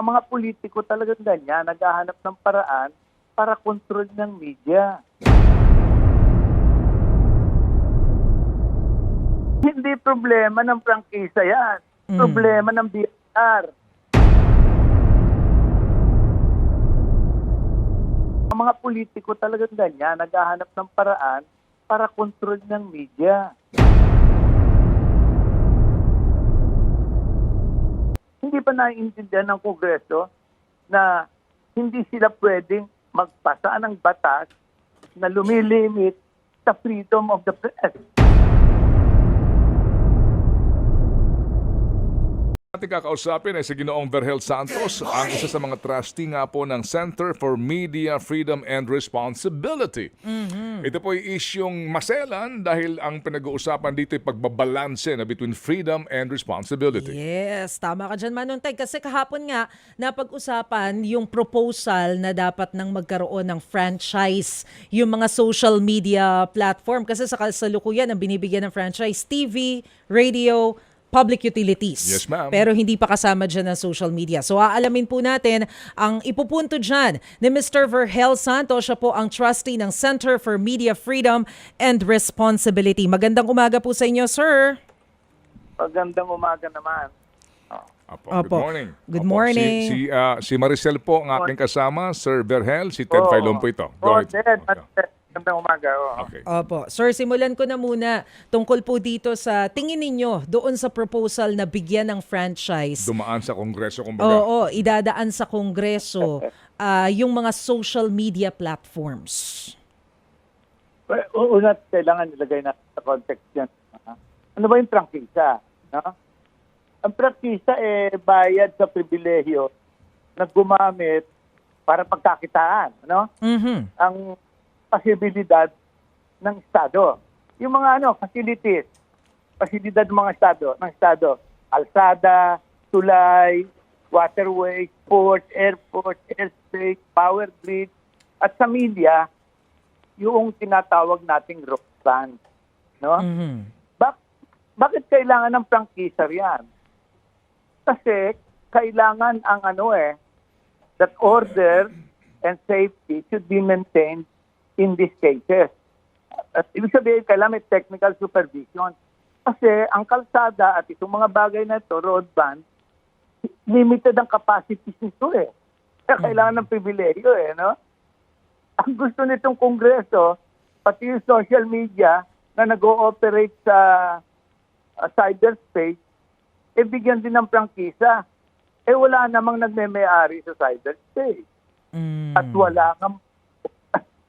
Ang mga politiko talagang ganyan, naghahanap ng paraan para control ng media. Hindi problema ng prangkisa yan. Mm. Problema ng BR. Ang mga politiko talagang ganyan, naghahanap ng paraan para control ng media. Hindi pa naiintindihan ng Kongreso na hindi sila pwedeng magpasa ng batas na lumilimit sa freedom of the press. Ating kakausapin ay si Ginoong Vergel Santos, ang isa sa mga trustee nga po ng Center for Media Freedom and Responsibility. Ito po ay isyong maselan dahil ang pinag-uusapan dito ay pagbabalanse na between freedom and responsibility. Yes, tama ka dyan, Manuntay. Kasi kahapon nga, napag-usapan yung proposal na dapat nang magkaroon ng franchise yung mga social media platform. Kasi sa kasalukuyan, ang binibigyan ng franchise, TV, radio, public utilities. Yes, ma'am. Pero hindi pa kasama dyan ng social media. So aalamin po natin ang ipupunto dyan ni Mr. Vergel Santos. Siya po ang trustee ng Center for Media Freedom and Responsibility. Magandang umaga po sa inyo, sir. Magandang umaga naman. Apo, Opo. Good morning. Good Opo, morning. Si, si, ah, si Maricel po ang aking kasama, Sir Vergel, si Ted Oo. Filon po ito. Go Oh, ahead. Ted, Okay. Magandang umaga. oo. Okay. Opo. Sir, simulan ko na muna tungkol po dito sa tingin ninyo doon sa proposal na bigyan ng franchise. Dumaan sa Kongreso, kumbaga. Oo, idadaan sa Kongreso ah, yung mga social media platforms. Well, Una, kailangan nilagay natin sa context yan. ha? Ano ba yung prangkisa? No? Ang prangkisa eh bayad sa pribilehyo na gumamit para pagkakitaan. Ano? Mhm. Ang posibilidad ng Estado. Yung mga ano, facilities, pasilidad ng mga Estado, ng Estado, alsada, tulay, waterways, ports, airports, airspace, power grid, at sa media, yung tinatawag nating rock band. No? Mhm. Bak- bakit kailangan ng prangkisa yan? Kasi kailangan ang ano eh, that order and safety should be maintained in these cases. At ibig sabihin, kailangan may technical supervision. Kasi ang kalsada at itong mga bagay na ito, road band, limited ang capacity nito eh. Kaya kailangan ng pribilehyo eh, no? Ang gusto nitong kongreso, pati yung social media na nag-ooperate sa uh, cyberspace, eh bigyan din ng prangkisa. Eh wala namang nagme-may-ari sa cyberspace. Mm. At wala ng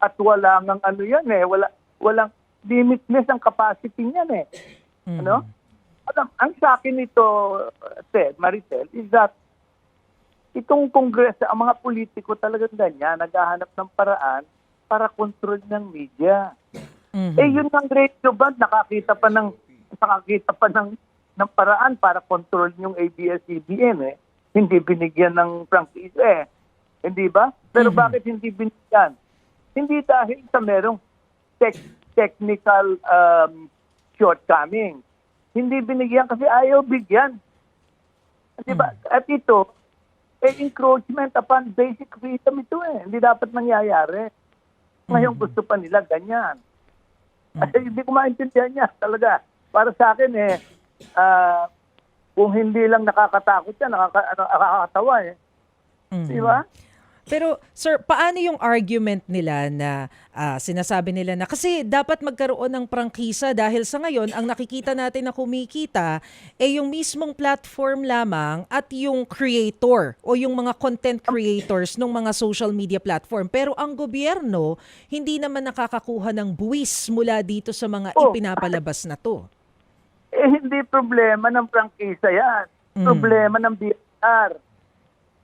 at wala ng ano yan eh, wala walang limitless ang capacity niyan eh. Mm. Ano? Alam, ang sa akin nito, Ted, Maricel, is that itong kongreso, ang mga politiko talagang ganyan, naghahanap ng paraan para control ng media. Mhm. Eh yun ang radio band, nakakita pa ng nakakita pa ng ng paraan para control yung ABS-CBN eh. Hindi binigyan ng franchise eh. Hindi ba? Pero Mhm. bakit hindi binigyan? Hindi dahil sa merong tech- technical um, shortcoming. Hindi binigyan kasi ayaw bigyan. Di ba? At ito, eh, encroachment upon basic freedom ito eh. Hindi dapat nangyayari. Ngayon gusto pa nila ganyan. Ay, hindi ko maintindihan niya talaga. Para sa akin eh, ah, kung hindi lang nakakatakot yan, nakaka, ano, nakakatawa eh. Mhm. Di ba? Pero sir, paano yung argument nila na ah, sinasabi nila na kasi dapat magkaroon ng prangkisa dahil sa ngayon ang nakikita natin na kumikita ay yung mismong platform lamang at yung creator o yung mga content creators ng mga social media platform. Pero ang gobyerno hindi naman nakakakuha ng buwis mula dito sa mga Oh. ipinapalabas na to. Eh, hindi problema ng prangkisa yan. Mm. Problema ng BIR.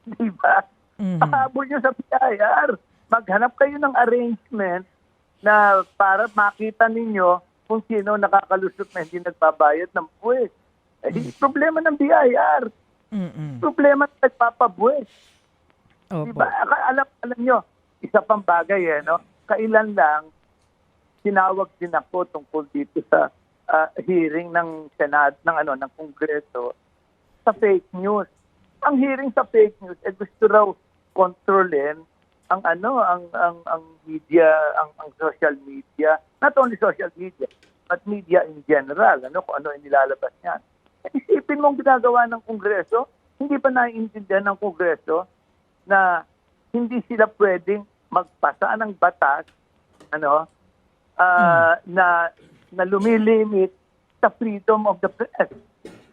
Di ba? Mhm. Pahabol nyo sa BIR. Maghanap kayo ng arrangement na para makita ninyo kung sino nakakalusot na hindi nagbabayad ng buwis. Eh, problema ng BIR. Mm-mm. Problema ng nagpapabuwis. Opo. ba? Aka- Alam, alam nyo, isa pang bagay eh, no? Kailan lang, sinawag din ako tungkol dito sa ah, hearing ng Senado, ng ano, ng Kongreso, sa fake news. ang hearing sa fake news, eh gusto raw kontrolin ang ano, ang ang ang media, ang ang social media, not only social media, but media in general, ano kung ano yung nilalabas niyan. Eh, isipin mong ginagawa ng Kongreso, hindi pa naiintindihan ng Kongreso na hindi sila pwedeng magpasa ng batas ano ah, na na lumilimit sa freedom of the press.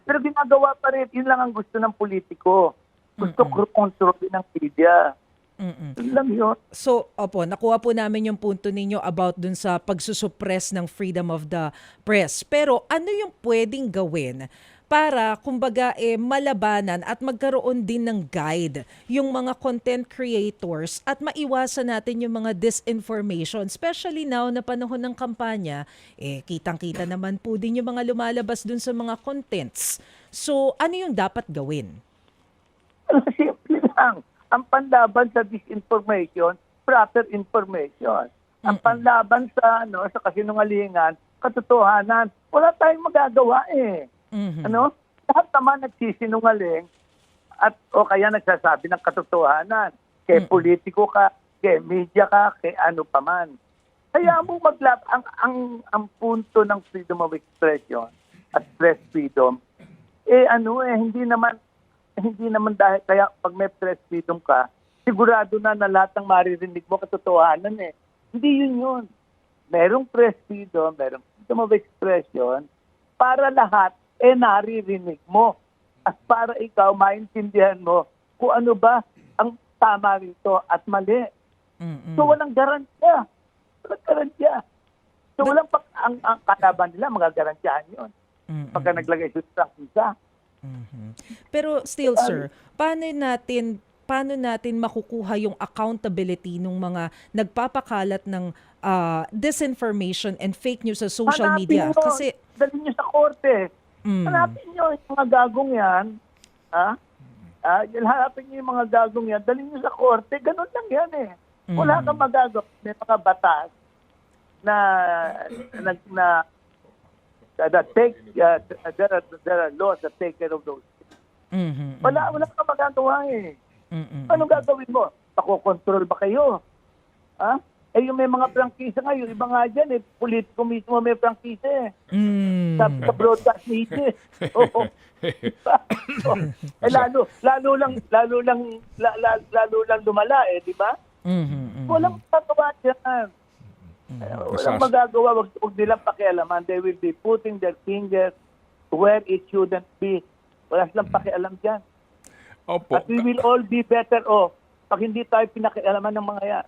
Pero ginagawa pa rin, yun lang ang gusto ng politiko. Gusto mm kontrolin ng media. Mm-mm. Lang yun. So, opo, nakuha po namin yung punto ninyo about dun sa pagsusuppress ng freedom of the press. Pero ano yung pwedeng gawin para, kumbaga, eh, malabanan at magkaroon din ng guide yung mga content creators at maiwasan natin yung mga disinformation. Especially now na panahon ng kampanya, eh, kitang-kita naman po din yung mga lumalabas dun sa mga contents. So, ano yung dapat gawin? Ano, simple lang. Ang panlaban sa disinformation, proper information. Ang panlaban sa ano sa kasinungalingan, katotohanan, wala tayong magagawa eh. Mhm. Ano? Lahat naman nagsisinungaling at o kaya nagsasabi ng katotohanan. Kay politiko ka, kay media ka, kay ano pa man. Kaya mo maglab ang ang ang punto ng freedom of expression at press freedom eh ano eh hindi naman hindi naman dahil kaya pag may press freedom ka sigurado na na lahat ng maririnig mo katotohanan eh. Hindi yun yun. Merong press freedom, merong freedom of expression para lahat eh naririnig mo at para ikaw maintindihan mo kung ano ba ang tama rito at mali. Mm-mm. So walang garantiya. Walang garantiya. So walang pag ang, ang kalaban nila magagarantiyahan yun. Mm-mm. Pagka naglagay sa isa. Mhm. Pero still sir, paano natin paano natin makukuha yung accountability ng mga nagpapakalat ng ah, disinformation and fake news sa social Hanapin media? mo, Kasi dalhin nyo sa korte. Mm. Hanapin nyo yung mga gagong yan. Ha? Ah, yun, hanapin nyo yung mga gagong yan. Dalhin nyo sa korte. Ganun lang yan eh. Wala Mm. kang magagawa. May mga batas na na, na that take uh, there are there are laws that take care of those. Mhm, Wala wala kang magagawa eh. mhm, Anong gagawin mo? Pakokontrol ba kayo? Ha? Eh yung may mga prangkisa nga, yung iba nga dyan eh, politiko mismo may prangkisa eh. Mm. Sa, sa broadcast media. Oo. Oh. eh lalo, lalo lang, lalo lang, la, la- lalo lang lumala eh, di ba? Mhm, mhm. Walang magagawa dyan. Eh, Walang magagawa, wag, wag nilang pakialaman. They will be putting their fingers where it shouldn't be. Wala silang pakialam dyan. Opo. At we will all be better off pag hindi tayo pinakialaman ng mga yan.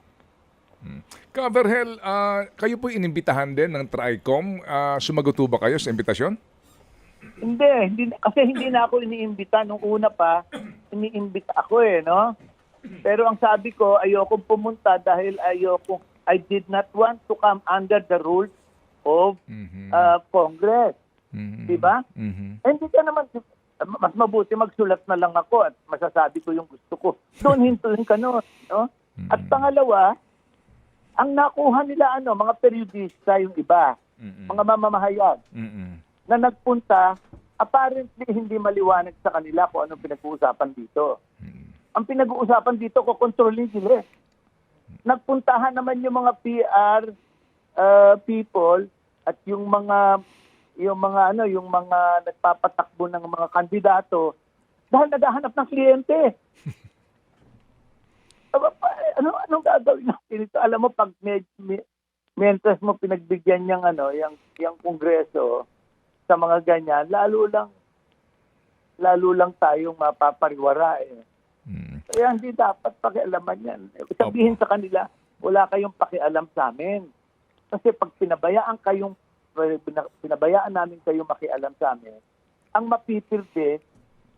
Kaverhel, ah, kayo po inimbitahan din ng TRICOM. Ah, sumagot ba kayo sa imbitasyon? Hindi, hindi kasi hindi na ako iniimbita nung una pa, iniimbita ako eh, no? Pero ang sabi ko, ayoko pumunta dahil ayoko I did not want to come under the rules of Mhm. uh, Congress. Mhm. Di ba? Mhm. Eh, hindi ka naman mas mabuti magsulat na lang ako at masasabi ko yung gusto ko. Doon hintuin ka no, no? At pangalawa, ang nakuha nila ano, mga periodista yung iba, Mhm. mga mamamahayag Mhm. na nagpunta, apparently hindi maliwanag sa kanila kung anong pinag-uusapan dito. Ang pinag-uusapan dito, kukontrolin sila. Eh. Nagpuntahan naman yung mga PR uh, people at yung mga yung mga ano, yung mga nagpapatakbo ng mga kandidato dahil naghahanap ng kliyente. Pa- ano anong gagawin natin ito? Alam mo pag med, me, mientras mo pinagbigyan niyang ano, yung yung kongreso sa mga ganyan, lalo lang lalo lang tayong mapapariwara eh. Kaya hindi dapat pakialaman yan. Sabihin sa kanila, wala kayong pakialam sa amin. Kasi pag pinabayaan kayong, pinabayaan namin kayo makialam sa amin, ang mapipilde,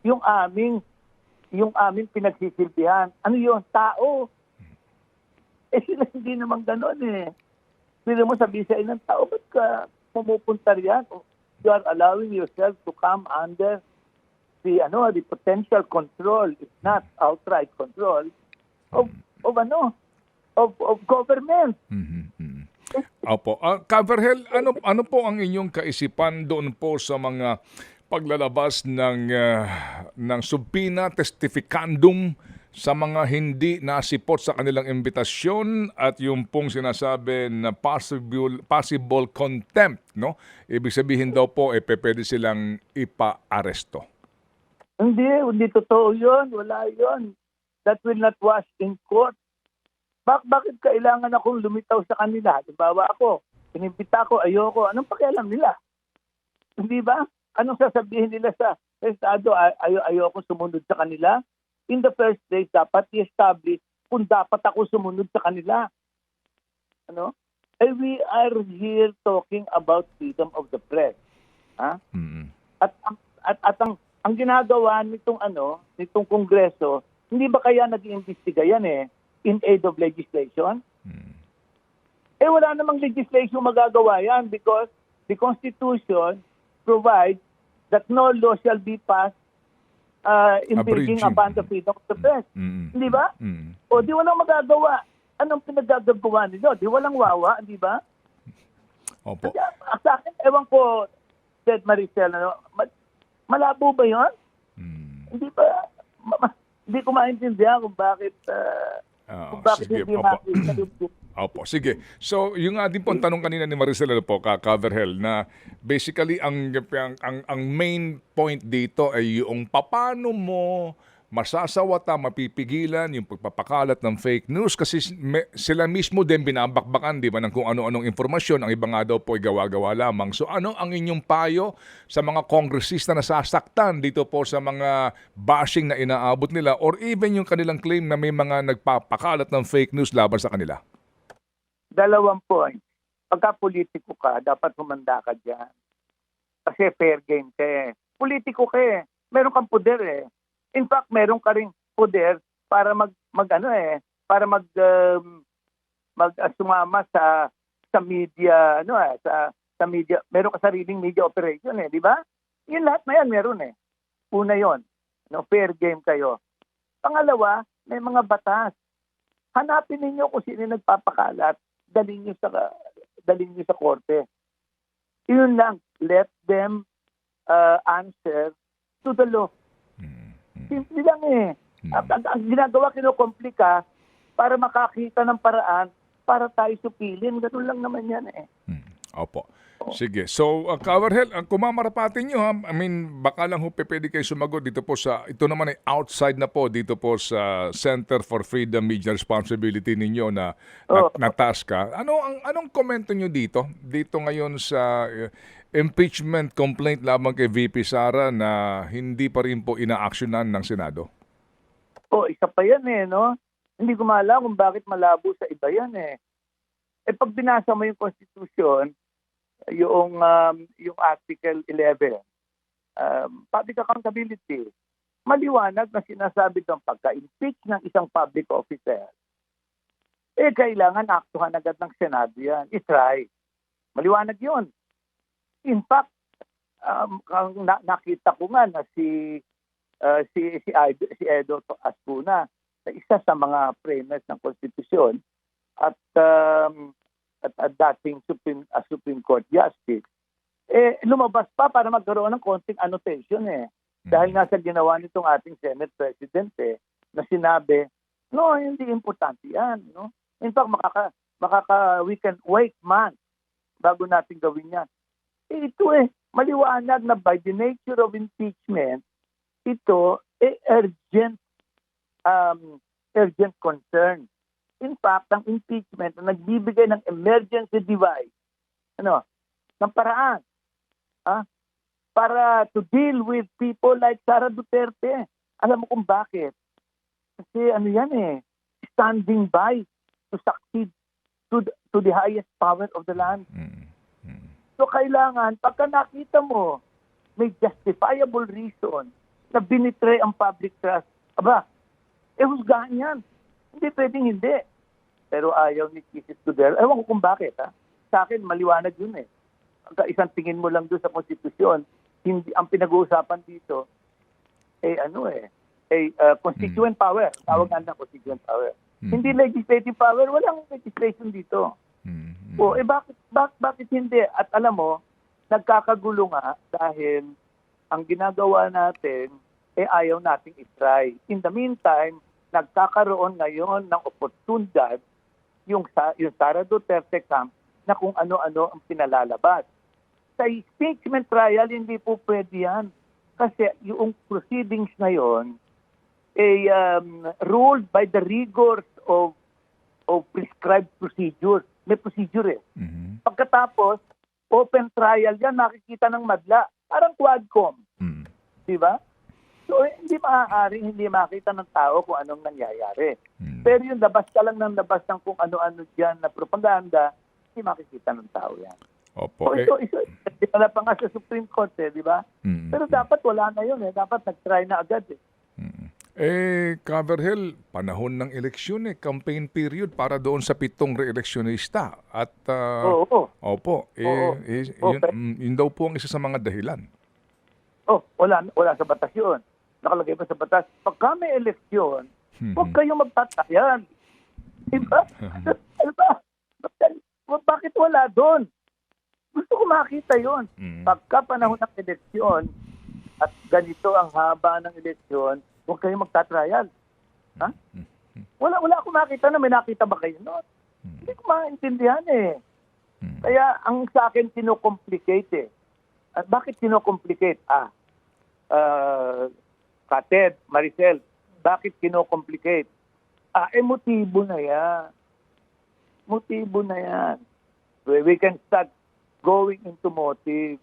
yung aming, yung aming pinagsisilbihan. Ano yun? Tao. Eh sila hindi naman ganon eh. Sila mo sabihin sa ilang tao, ba't ka pumupunta riyan? You are allowing yourself to come under the ano the potential control if not outright control of of ano of of government Mhm. Mhm. Opo. Ah, Kaverhel, ano ano po ang inyong kaisipan doon po sa mga paglalabas ng ah, ng subpoena testificandum sa mga hindi nasipot sa kanilang imbitasyon at yung pong sinasabi na possible possible contempt no ibig sabihin daw po eh pwede silang ipa-aresto Hindi, hindi totoo yun. Wala yun. That will not wash in court. Bak bakit kailangan akong lumitaw sa kanila? Halimbawa ako, inimbita ko, ayoko. Anong pakialam nila? Hindi ba? Anong sasabihin nila sa Estado? Ay ayo ayoko sumunod sa kanila? In the first place, dapat i-establish kung dapat ako sumunod sa kanila. Ano? Eh, we are here talking about freedom of the press. Ha? Mm. at at, at ang ang ginagawa nitong ano nitong kongreso hindi ba kaya nag-iimbestiga yan eh in aid of legislation? Eh wala namang legislation magagawa yan because the constitution provides that no law shall be passed uh, impinging upon the freedom of the press. Mm. hindi ba? Mm. o di walang magagawa. Anong pinagagagawa nila di walang wawa di ba? Opo. kaya, sa akin, ewan ko, Ted Maricel, ano, malabo ba yun? Mm. Hindi ba, ma- hindi ko maintindihan kung bakit, Ah, kung bakit sige, hindi opo. Opo, sige. So, yung nga din po ang tanong kanina ni Maricel po, ka Coverhell, na basically ang, ang, ang, ang main point dito ay yung paano mo masasawata, mapipigilan yung pagpapakalat ng fake news kasi sila mismo din binabakbakan, di ba, ng kung ano-anong informasyon. Ang iba nga daw po ay gawa-gawa lamang. So, ano ang inyong payo sa mga kongresista na sasaktan dito po sa mga bashing na inaabot nila or even yung kanilang claim na may mga nagpapakalat ng fake news laban sa kanila? dalawang point. Pagka politiko ka, dapat humanda ka dyan. Kasi fair game ka eh. Politiko ka eh. Meron kang poder eh. In fact, meron ka rin poder para mag, mag ano eh, para mag, um, mag ah, sumama sa sa media, ano eh, sa sa media, meron ka sariling media operation eh, di ba? Yun lahat na yan meron eh. Una yon, no, fair game kayo. Pangalawa, may mga batas. Hanapin ninyo kung sino nagpapakalat, dalhin niyo sa dalhin niyo sa korte. Yun lang, let them uh, answer to the law. Simple lang eh. Ang, ang, ang ginagawa, kinukomplika para makakita ng paraan para tayo supilin. Ganun lang naman yan eh. Hmm. Opo. Sige. So, uh, Coverhell, ang kumamarapatin nyo, ha? I mean, baka lang ho pwede kayo sumagot dito po sa, ito naman ay outside na po dito po sa Center for Freedom Media Responsibility ninyo na, na, Oh. na task ka. Ano ang anong komento nyo dito? Dito ngayon sa uh, impeachment complaint lamang kay VP Sara na hindi pa rin po inaaksyonan ng Senado? O, isa pa yan eh, no? Hindi ko maalam kung bakit malabo sa iba yan eh. Eh, pag binasa mo yung Constitution, yung, um, yung Article 11, um, public accountability, maliwanag na sinasabi doon pagka-impeach ng isang public officer, eh, kailangan aktuhan agad ng Senado yan. I-try. Maliwanag yun. In fact, um, na- nakita ko nga na si uh, si si Edo, si Edo Aspuna na isa sa mga framers ng konstitusyon at um, at, at dating Supreme uh, Supreme Court Justice. Eh lumabas pa para magkaroon ng konting annotation eh. Dahil nga sa ginawa nitong ating Senate President eh na sinabi no hindi importante yan no? In fact makaka makaka we can wait months bago natin gawin yan. Eh, ito eh maliwanag na by the nature of impeachment ito eh, urgent um, urgent concern. In fact, ang impeachment na nagbibigay ng emergency device, ano, ng paraan, ah, para to deal with people like Sara Duterte. Alam mo kung bakit? Kasi ano yan eh, standing by to succeed to the, to the highest power of the land. Mm. So kailangan, pagka nakita mo, may justifiable reason na binitray ang public trust, aba, eh husgahan yan. Hindi pwedeng hindi. Pero ayaw ni Kisses Tudel. Ewan ko kung bakit, ha? Sa akin, maliwanag yun eh. Isang tingin mo lang doon sa konstitusyon, hindi, ang pinag-uusapan dito, eh ano eh, eh uh, constituent power. Tawag nga na constituent power. Hindi legislative power, walang legislation dito. Mm. O, eh bakit, bak, bakit hindi? At alam mo, nagkakagulo nga dahil ang ginagawa natin, eh ayaw nating itry. In the meantime, nagkakaroon ngayon ng oportunidad yung, sa, yung Sara Duterte camp na kung ano-ano ang pinalalabas. Sa impeachment trial, hindi po pwede yan. Kasi yung proceedings na yon ay um, ruled by the rigors of of prescribed procedures. May procedure eh. Mhm. Pagkatapos, open trial yan, makikita ng madla. Parang quadcom. Mm. Di ba? So, hindi maaaring hindi makita ng tao kung anong nangyayari. Mm. Pero yung labas ka lang ng labas ng kung ano-ano dyan na propaganda, hindi makikita ng tao yan. Opo. So, Eh, ito, ito, ito, wala pa nga sa Supreme Court eh, di ba? mm. Pero dapat wala na yun eh. Dapat nag-try na agad eh. Mm. Eh, Coverhill, panahon ng eleksyon eh, campaign period para doon sa pitong reeleksyonista. At, ah, Oo. opo, eh, Oo. eh, yun, Okay. mm, yun daw po ang isa sa mga dahilan. Oh, wala, wala sa batas yun. Nakalagay pa sa batas. Pagka may eleksyon, Mhm. huwag kayong magtatayan. Diba? ano ba? Bakit- wala doon? Gusto ko makita yon. Mm. Pagka panahon ng eleksyon at ganito ang haba ng eleksyon, huwag kayong magtatrial. Ha? Wala, wala ako makita na may nakita ba kayo noon? Hindi ko maintindihan eh. Kaya ang sa akin sinocomplicate eh. At bakit sinocomplicate? Ah, uh, Kated, Maricel, bakit kinocomplicate? Ah, eh, motibo na yan. Motibo na yan. We, can start going into motive.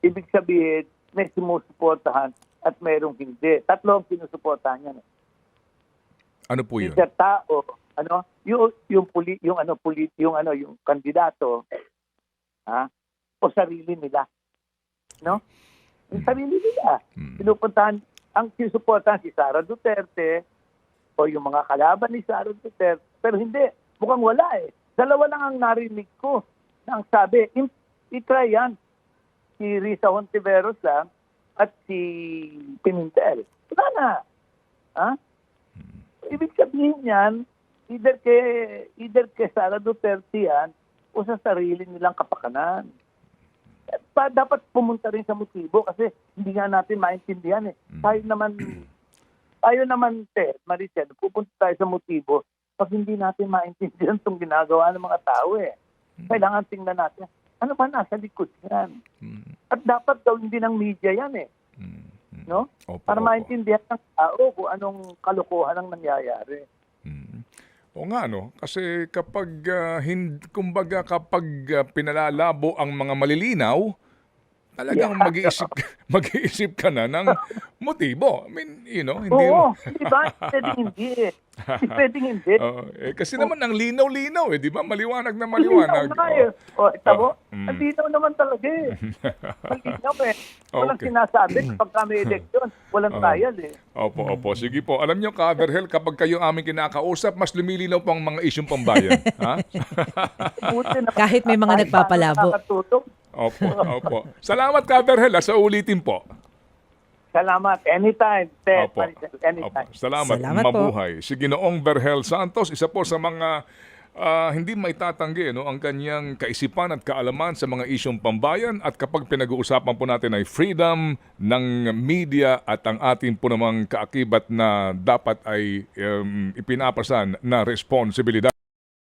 Ibig sabihin, may sumusuportahan at mayroong hindi. Tatlo ang sinusuportahan yan. Eh. Ano po yun? Sa tao, ano, yung yung puli, yung ano puli, yung ano yung kandidato ha o sarili nila. No? Yung sarili nila. Mm. Pinupuntahan ang sinusuportahan si Sara Duterte o yung mga kalaban ni Sara Duterte. Pero hindi, mukhang wala eh. Dalawa lang ang narinig ko na ang sabi, "Im- itry yan. Si Risa Hontiveros lang at si Pimentel. Wala na. Ha? Ibig sabihin yan, either kay, either kay Sara Duterte yan o sa sarili nilang kapakanan. Pa, dapat pumunta rin sa motibo kasi hindi nga natin maintindihan eh. Tayo naman, tayo naman, te, Maricel, pupunta tayo sa motibo pag hindi natin maintindihan itong ginagawa ng mga tao eh. Kailangan tingnan natin, ano ba nasa likod yan? Mm. At dapat gawin din ng media yan eh. Mm. Mm. No? Opo, Para opo. maintindihan ng tao kung anong kalokohan ang nangyayari. Mm. O nga no, kasi kapag ah, hin, kumbaga kapag ah, pinalalabo ang mga malilinaw, talagang Yeah. mag-iisip mag-iisip ka na ng motibo. I mean, you know, hindi Oo, di ba? Pwedeng hindi eh. Pwedeng hindi. Oo, eh, kasi naman ang linaw-linaw eh, di ba? Maliwanag na maliwanag. na eh. O, ito mo, Oh, mm. ang linaw naman talaga eh. Malinaw eh. Walang Okay. sinasabi pagka may eleksyon, walang Oo. trial eh. Opo, opo. Sige po. Alam nyo, Coverhell, kapag kayo aming kinakausap, mas lumilinaw po ang mga isyong pambayan. ha? Kahit may mga kahit nagpapalabo. nakakatulong. Opo, opo. Salamat, Coverhell, ha, sa ulitin po. Salamat. Anytime, Ted, Opo. Anytime. Opo. Salamat. Salamat po. Mabuhay. Si Ginoong Berhel Santos, isa po sa mga ah, hindi maitatanggi no, ang kanyang kaisipan at kaalaman sa mga isyong pambayan at kapag pinag-uusapan po natin ay freedom ng media at ang ating po namang kaakibat na dapat ay um, ipinapasan na responsibilidad.